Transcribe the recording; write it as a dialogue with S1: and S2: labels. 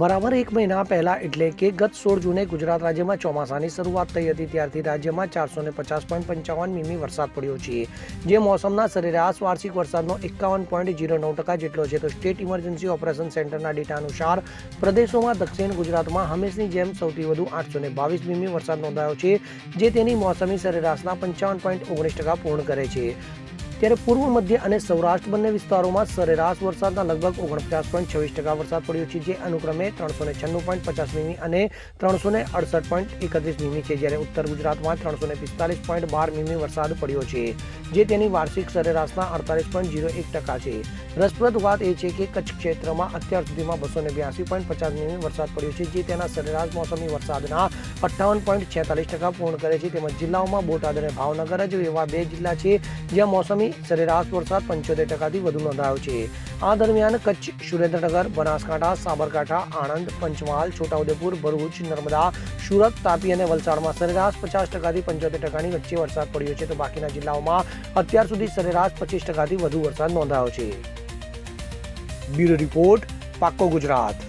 S1: બરાબર એક મહિના પહેલા એટલે કે ગત સોળ જૂને ગુજરાત રાજ્યમાં ચોમાસાની શરૂઆત થઈ હતી. ત્યારથી રાજ્યમાં ચારસો ને પચાસ પોઈન્ટ પંચાવન મીમી વરસાદ પડ્યો છે. જે મોસમના સરેરાશ વાર્ષિક વરસાદનો એકાવન પોઈન્ટ જીરો નવ ટકા જેટલો છે. તો સ્ટેટ ઇમરજન્સી ઓપરેશન સેન્ટરના ડેટા અનુસાર પ્રદેશોમાં દક્ષિણ ગુજરાતમાં હંમેશની જેમ સૌથી વધુ આઠસો ને બાવીસ મીમી વરસાદ નોંધાયો છે, જે તેની મોસમી સરેરાશના પંચાવન પોઈન્ટ ઓગણીસ ટકા પૂર્ણ કરે છે. ત્યારે પૂર્વ, મધ્ય અને સૌરાષ્ટ્ર બંને વિસ્તારોમાં સરેરાશ વરસાદના લગભગ ઓગણપચાસ પોઈન્ટ છવ્વીસ ટકા વરસાદ પડ્યો છે, જે અનુક્રમે ત્રણસો ને છન્નું પોઈન્ટ પચાસ મીમી અને ત્રણસો ને અડસઠ પોઈન્ટ એકત્રીસ મીમી છે, જ્યારે ઉત્તર ગુજરાતમાં ત્રણસો ને પિસ્તાલીસ પોઈન્ટ બાર મીમી વરસાદ પડ્યો છે, જે તેની વાર્ષિક સરેરાશના અડતાલીસ પોઈન્ટ જીરો એક ટકા છે. રસપ્રદ વાત એ છે કે કચ્છ ક્ષેત્રમાં અત્યાર સુધીમાં બસો ને બ્યાસી પોઈન્ટ પચાસ મીમી વરસાદ પડ્યો છે, જે તેના સરેરાશ મોસમી વરસાદના અઠ્ઠાવન પોઈન્ટ છેતાલીસ ટકા પૂર્ણ કરે છે. તેમજ જિલ્લાઓમાં બોટાદ અને ભાવનગર જ એવા બે જિલ્લા છે, જ્યાં મોસમી સરેરાશ વરસાદ પંચોતેર ટકાથી વધુ નોંધાયો છે. આ દરમિયાન કચ્છ, સુરેન્દ્રનગર, બનાસકાંઠા, સાબરકાંઠા, આણંદ, પંચમહાલ, છોટાઉદેપુર, ભરૂચ, નર્મદા, સુરત, તાપી અને વલસાડમાં સરેરાશ પચાસ ટકાથી પંચોતેર ટકાની વચ્ચે વરસાદ પડ્યો છે. તો બાકીના જિલ્લાઓમાં અત્યાર સુધી સરેરાશ પચીસ ટકાથી વધુ વરસાદ નોંધાયો છે. બ્યુરો રિપોર્ટ પાક્કો ગુજરાત.